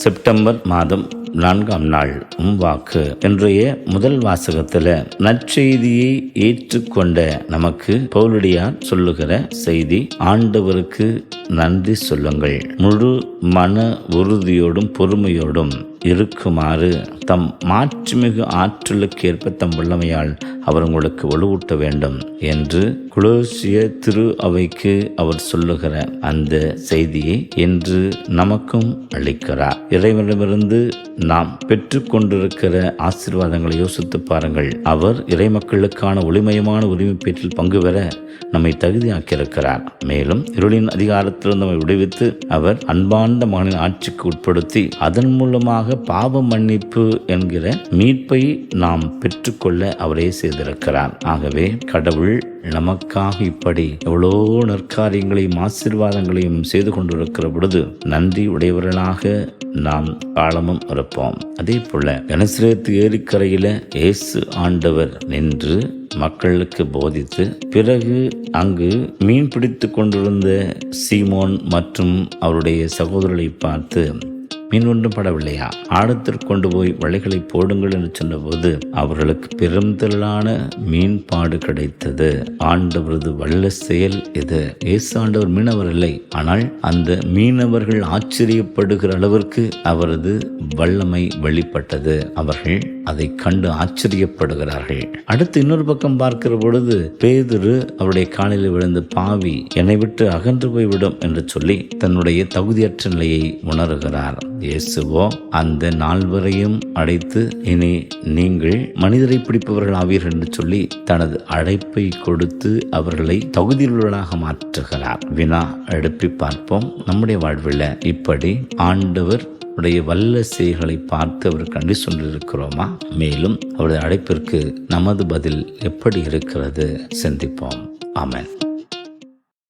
September மாதம் நான்காம் நாள் உம்வாக்கு. இன்றைய முதல் வாசகத்துல நற்செய்தியை ஏற்றுக்கொண்ட நமக்கு பவுலடியார் சொல்லுகிற செய்தி ஆண்டவருக்கு நன்றி சொல்லுங்கள். முழு மன உறுதியோடும் பொறுமையோடும் இருக்குமாறு தம் மாட்சிமிகு ஆற்றலுக்கு ஏற்ப தம் வல்லமையால் அவர் உங்களுக்கு வலுவூட்ட வேண்டும் என்று குலோசிய திரு அவைக்கு அவர் சொல்லுகிற அந்த செய்தியை இன்று நமக்கும் அளிக்கிறார். இறைவனிடமிருந்து நாம் பெற்றுக்கொண்டிருக்கிற ஆசீர்வாதங்களை யோசித்து பாருங்கள். அவர் இறைமக்களுக்கான ஒளிமயமான உரிமை பேற்றில் பங்கு பெற நம்மை தகுதியாக்கியிருக்கிறார். மேலும் இருளின் அதிகாரத்திலிருந்து நம்மை விடுவித்து அவர் அன்பார்ந்த மகனின் ஆட்சிக்கு உட்படுத்தி அதன் மூலமாக பாவ மன்னிப்பு என்கிற மீட்பை நாம் பெற்றுக்கொள்ள அவரே செய்திருக்கிறார். ஆகவே கடவுள் நமக்காக இப்படி எவ்வளோ நற்காரியங்களையும் ஆசீர்வாதங்களையும் செய்து கொண்டிருக்கிற பொழுது நன்றி உடையவர்களாக நாம் காலமும் இருப்போம். அதே போல கனசிரேத்து ஏரிக்கரையில இயேசு ஆண்டவர் நின்று மக்களுக்கு போதித்து பிறகு அங்கு மீன் பிடித்து கொண்டிருந்த சீமோன் மற்றும் அவருடைய சகோதரரை பார்த்து மீன் ஒன்றும் படவில்லையா? ஆழத்திற்கு கொண்டு போய் வலைகளை போடுங்கள் என்று சொன்னபோது அவர்களுக்கு பெருந்திரளான மீன்பாடு கிடைத்தது. ஆண்டவரது வல்ல செயல் இது இயேசு ஆண்டவர் மீனவர் இல்லை. ஆனால் அந்த மீனவர்கள் ஆச்சரியப்படுகிற அளவிற்கு அவரது வல்லமை வெளிப்பட்டது. அவர்கள் அதை கண்டு ஆச்சரியப்படுகிறார்கள். அடுத்து இன்னொரு பக்கம் பார்க்கிற பொழுது பேதுரு அவருடைய காலில் விழுந்த பாவி என்னை விட்டு அகன்று போய்விடும் என்று சொல்லி தன்னுடைய தகுதியற்ற நிலையை உணர்கிறார். இயேசுவோ அந்த நால்வரையும் அடைத்து இனி நீங்கள் மனிதரை பிடிப்பவர்கள் ஆவீர்கள் என்று சொல்லி தனது அழைப்பை கொடுத்து அவர்களை தகுதியுள்ளவர்களாக மாற்றுகிறார். வினா எழுப்பி பார்ப்போம். நம்முடைய வாழ்வில் இப்படி ஆண்டவர் உடைய வல்ல செய்களை பார்த்து அவர் கண்டு சொல்லிருக்கிறோமா மேலும் அவருடைய அழைப்பிற்கு நமது பதில் எப்படி இருக்கிறது? சிந்திப்போம். ஆமன்.